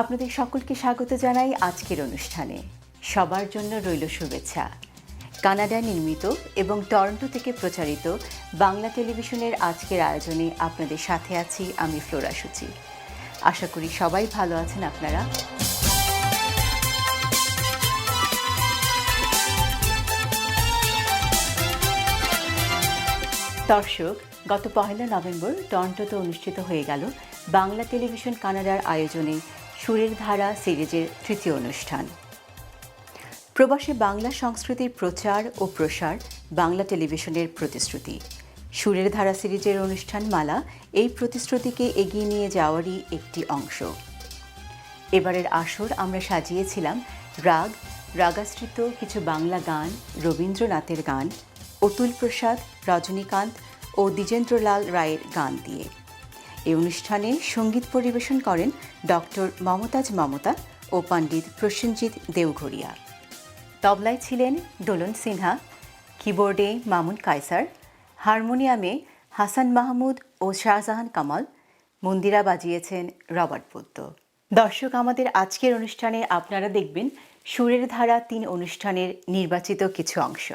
আপনাদের সকলকে স্বাগত জানাই আজকের অনুষ্ঠানে। সবার জন্য রইল শুভেচ্ছা। কানাডায় নির্মিত এবং টরন্টো থেকে প্রচারিত বাংলা টেলিভিশনের আজকের আয়োজনে আপনাদের সাথে আছি আমি ফ্লোরা সুচি। আশা করি সবাই ভালো আছেন আপনারা। দর্শক, গত পহেলা নভেম্বর টরন্টোতে অনুষ্ঠিত হয়ে গেল বাংলা টেলিভিশন কানাডার আয়োজনে সুরের ধারা সিরিজের তৃতীয় অনুষ্ঠান। প্রবাসে বাংলা সংস্কৃতির প্রচার ও প্রসার, বাংলা টেলিভিশনের প্রতিশ্রুতি। সুরের ধারা সিরিজের অনুষ্ঠান মালা এই প্রতিশ্রুতিকে এগিয়ে নিয়ে যাওয়ারই একটি অংশ। এবারের আসর আমরা সাজিয়েছিলাম রাগ, রাগাশ্রিত কিছু বাংলা গান, রবীন্দ্রনাথের গান, অতুল প্রসাদ, রজনীকান্ত ও দ্বিজেন্দ্রলাল রায়ের গান দিয়ে। এই অনুষ্ঠানে সংগীত পরিবেশন করেন ডক্টর মমতাজ মমতা ও পণ্ডিত প্রসেনজিৎ দেওঘরিয়া। তবলায় ছিলেন দোলন সিনহা, কিবোর্ডে মামুন কায়সার, হারমোনিয়ামে হাসান মাহমুদ ও শাহজাহান কামাল, মন্দিরা বাজিয়েছেন রবার্ট বুদ্ধ দর্শক, আমাদের আজকের অনুষ্ঠানে আপনারা দেখবেন সুরের ধারা তিন অনুষ্ঠানের নির্বাচিত কিছু অংশ।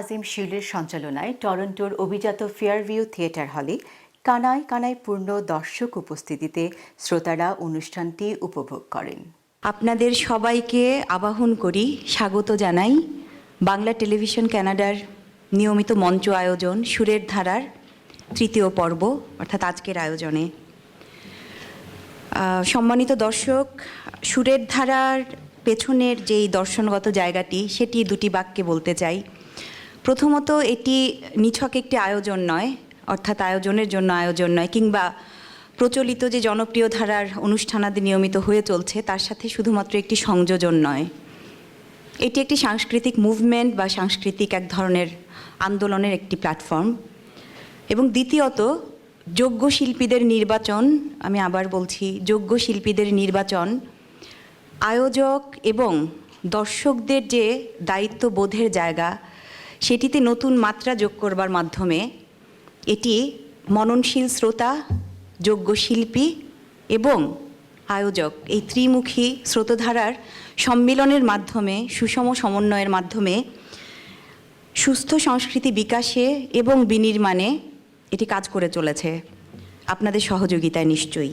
আজিম শিউলের সঞ্চালনায় টরন্টোর অভিজাত ফেয়ারভিউ থিয়েটার হলে কানায় কানায় পূর্ণ দর্শক উপস্থিতিতে শ্রোতারা অনুষ্ঠানটি উপভোগ করেন। আপনাদের সবাইকে আবাহন করি, স্বাগত জানাই বাংলা টেলিভিশন কানাডার নিয়মিত মঞ্চ আয়োজন সুরের ধারার তৃতীয় পর্ব, অর্থাৎ আজকের আয়োজনে। সম্মানিত দর্শক, সুরের ধারার পেছনের যেই দর্শনগত জায়গাটি, সেটি দুটি বাক্যে বলতে চাই। প্রথমত এটি নিছক একটি আয়োজন নয়, অর্থাৎ আয়োজনের জন্য আয়োজন নয়, কিংবা প্রচলিত যে জনপ্রিয় ধারার অনুষ্ঠানাদি নিয়মিত হয়ে চলছে, তার সাথে শুধুমাত্র একটি সংযোজন নয়। এটি একটি সাংস্কৃতিক মুভমেন্ট বা সাংস্কৃতিক এক ধরনের আন্দোলনের একটি প্ল্যাটফর্ম। এবং দ্বিতীয়ত, যোগ্য শিল্পীদের নির্বাচন, আমি আবার বলছি, যোগ্য শিল্পীদের নির্বাচন, আয়োজক এবং দর্শকদের যে দায়িত্ববোধের জায়গা সেটিতে নতুন মাত্রা যোগ করবার মাধ্যমে এটি মননশীল শ্রোতা যোগ্য শিল্পী এবং আয়োজক এই ত্রিমুখী স্রোতধারার সম্মিলনের মাধ্যমে, সুষম সমন্বয়ের মাধ্যমে, সুস্থ সংস্কৃতি বিকাশে এবং বিনির্মাণে এটি কাজ করে চলেছে। আপনাদের সহযোগিতায় নিশ্চয়ই।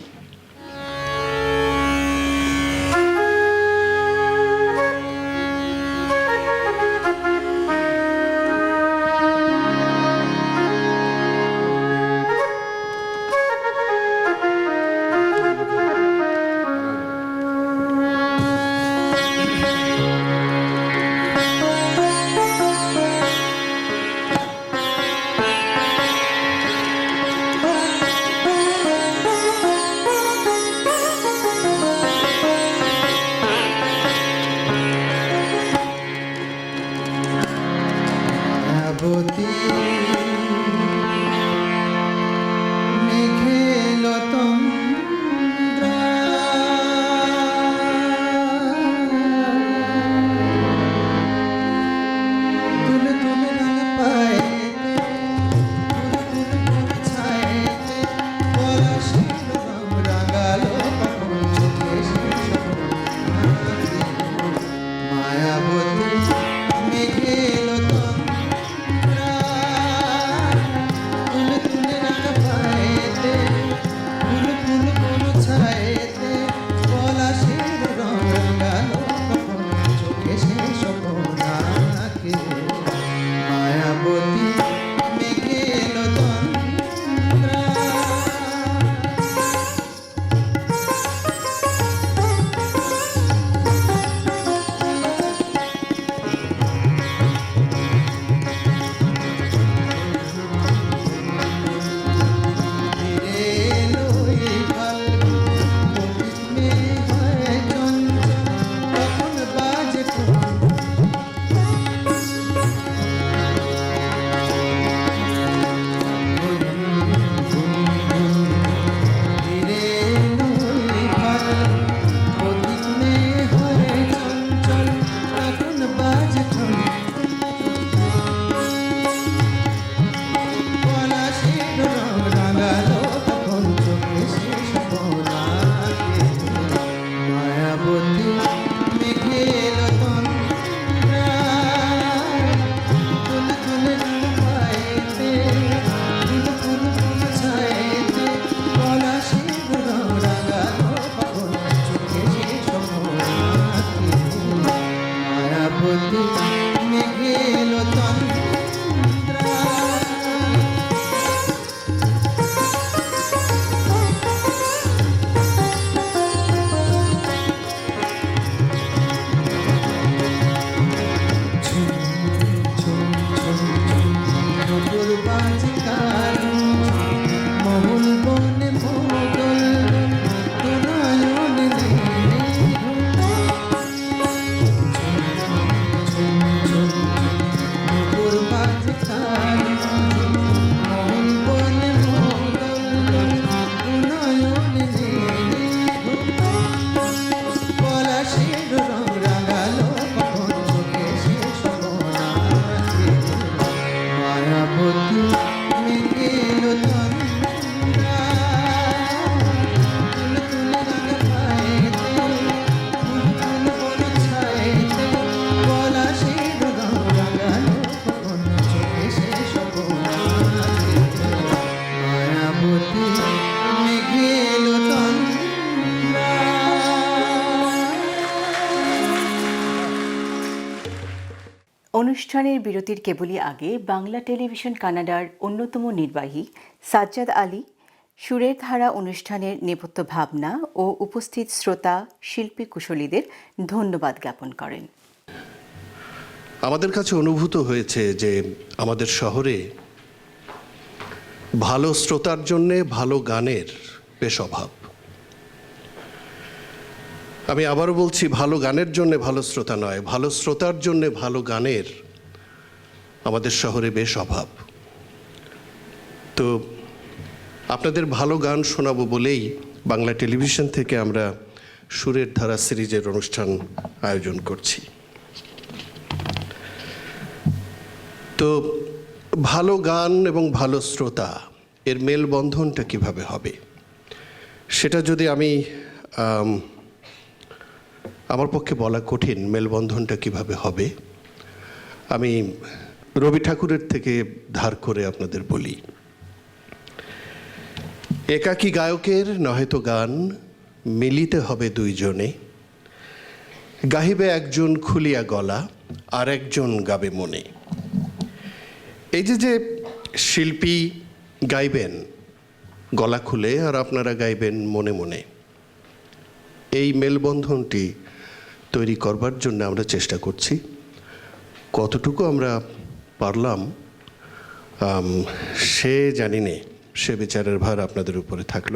অনুষ্ঠানের বিরতির কেবলই আগে বাংলা টেলিভিশন কানাডার অন্যতম নির্বাহী সাজ্জাদ আলী সুরের ধারা অনুষ্ঠানের নেপথ্য ভাবনা ও উপস্থিত শ্রোতা, শিল্পী কুশলীদের ধন্যবাদ জ্ঞাপন করেন। আমাদের কাছে অনুভূত হয়েছে যে আমাদের শহরে ভালো শ্রোতার জন্যে ভালো গানের বেশ অভাব। আমি আবারও বলছি, ভালো গানের জন্য ভালো শ্রোতা নয়, ভালো শ্রোতার জন্য ভালো গানের আমাদের শহরে বেশ অভাব। তো আপনাদের ভালো গান শোনাবো বলেই বাংলা টেলিভিশন থেকে আমরা সুরের ধারা সিরিজের অনুষ্ঠান আয়োজন করছি। তো ভালো গান এবং ভালো শ্রোতা, এর মেলবন্ধনটা কীভাবে হবে? সেটা যদি আমি আমার পক্ষে বলা কঠিন, মেলবন্ধনটা কীভাবে হবে, আমি রবি ঠাকুরের থেকে ধার করে আপনাদের বলি। একাকী গায়কের নহেতো গান মিলিতে হবে দুইজনে। গাহিবে একজন খুলিয়া গলা, আর একজন গাবে মনে। এই যে যে শিল্পী গাইবেন, গলা খুলে আর আপনারা গাইবেন মনে মনে। এই মেলবন্ধনটি তৈরি করবার জন্য আমরা চেষ্টা করছি। কতটুকু আমরা পারলাম সে জানি নে সে বিচারের ভার আপনাদের উপরে থাকল।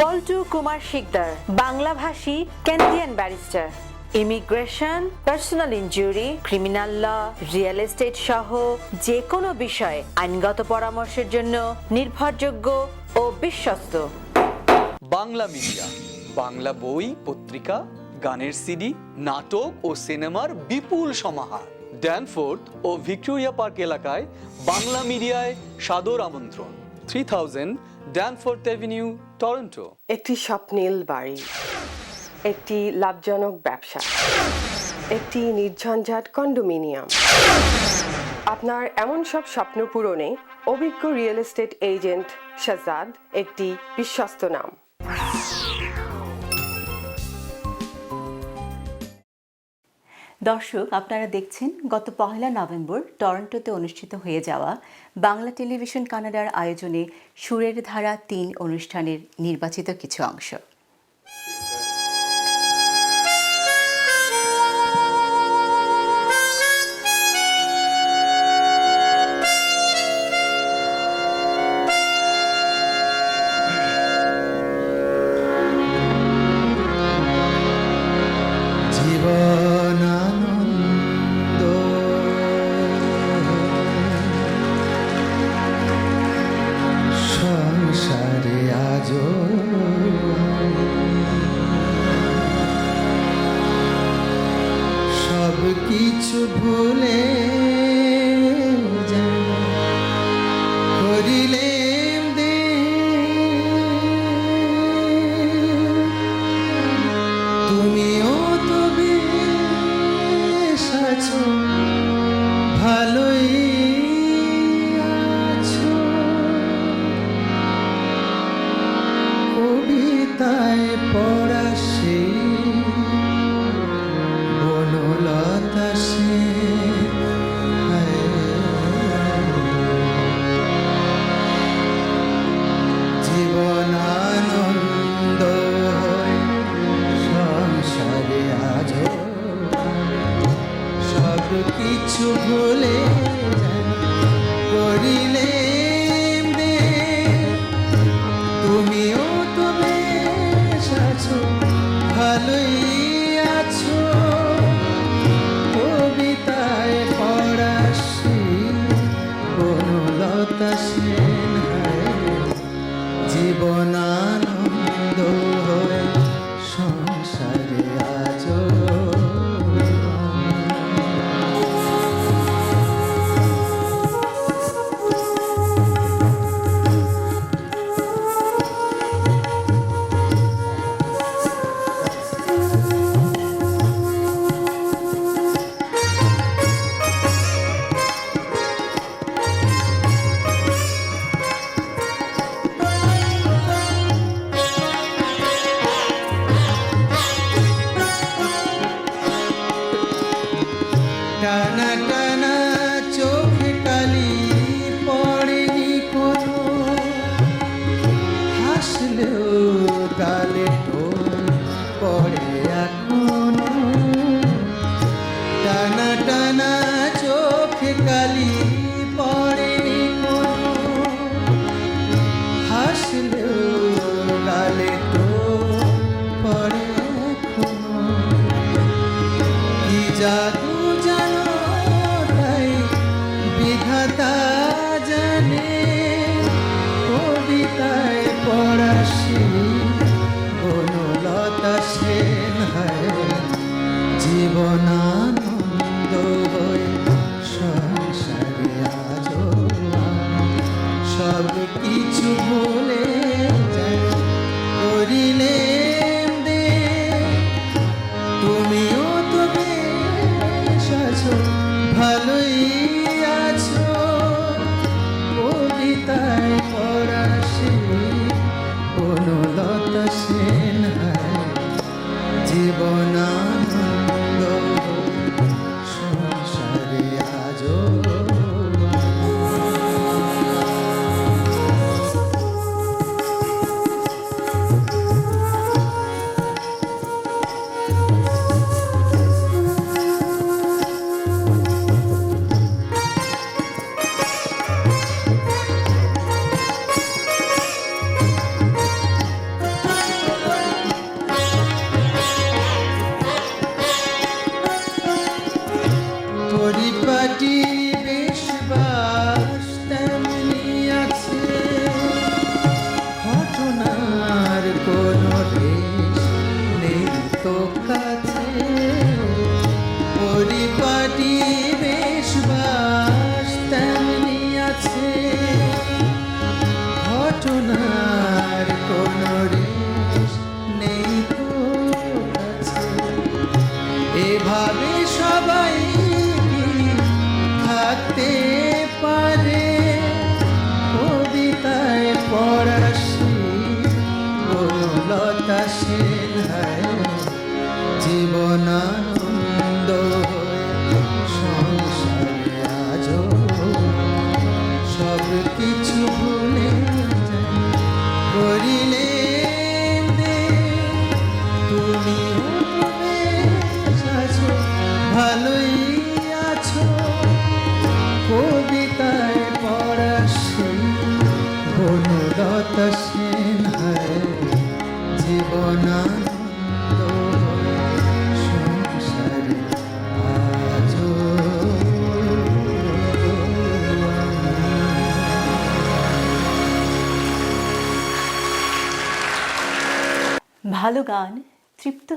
পল্টু কুমার শিকদার বাংলাভাষী Canadian barrister immigration personal injury criminal law real estate সহ যে কোনো বিষয়ে আইনগত পরামর্শের জন্য নির্ভরযোগ্য ও বিশ্বস্ত। বাংলা মিডিয়া, বাংলা বই, পত্রিকা, গানের সিডি, নাটক ও সিনেমার বিপুল সমাহার। ড্যানফোর্থ ও ভিক্টোরিয়া পার্ক এলাকায় বাংলা মিডিয়ায় সাদর আমন্ত্রণ। Three thousand Danforth avenue Toronto একটি স্বপ্নীল বাড়ি, একটি লাভজনক ব্যবসা, একটি নির্ঝঞ্ঝাট কন্ডোমিনিয়াম। আপনার এমন সব স্বপ্ন পূরণে অভিজ্ঞ রিয়েল এস্টেট এজেন্ট শাজাদ একটি বিশ্বস্ত নাম। দর্শক, আপনারা দেখছেন গত পহেলা নভেম্বর টরন্টোতে অনুষ্ঠিত হয়ে যাওয়া বাংলা টেলিভিশন কানাডার আয়োজনে সুরের ধারা তিন অনুষ্ঠানের নির্বাচিত কিছু অংশ।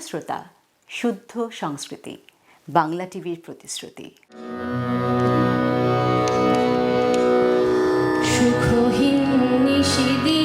শ্রোতা শুদ্ধ সংস্কৃতি বাংলা টিভির প্রতিশ্রুতি। সুখহীন নিশিদিন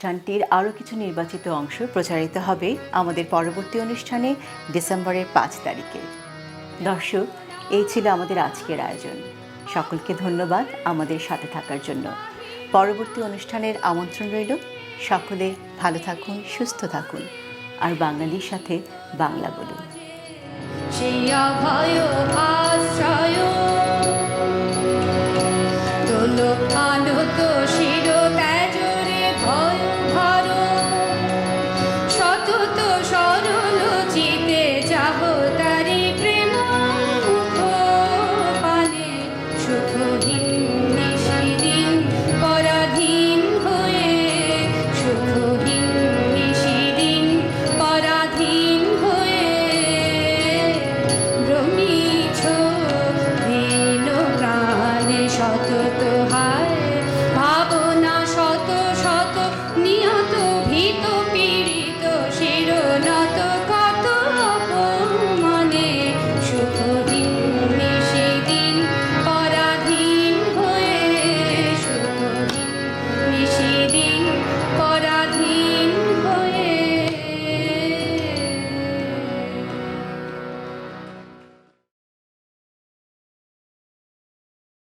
অনুষ্ঠানটির আরও কিছু নির্বাচিত অংশ প্রচারিত হবে আমাদের পরবর্তী অনুষ্ঠানে ডিসেম্বরের পাঁচ তারিখে। দর্শক, এই ছিল আমাদের আজকের আয়োজন। সকলকে ধন্যবাদ আমাদের সাথে থাকার জন্য। পরবর্তী অনুষ্ঠানের আমন্ত্রণ রইল। সকলে ভালো থাকুন, সুস্থ থাকুন। আর বাঙালির সাথে বাংলা বলুন। সেই আশ্রয়।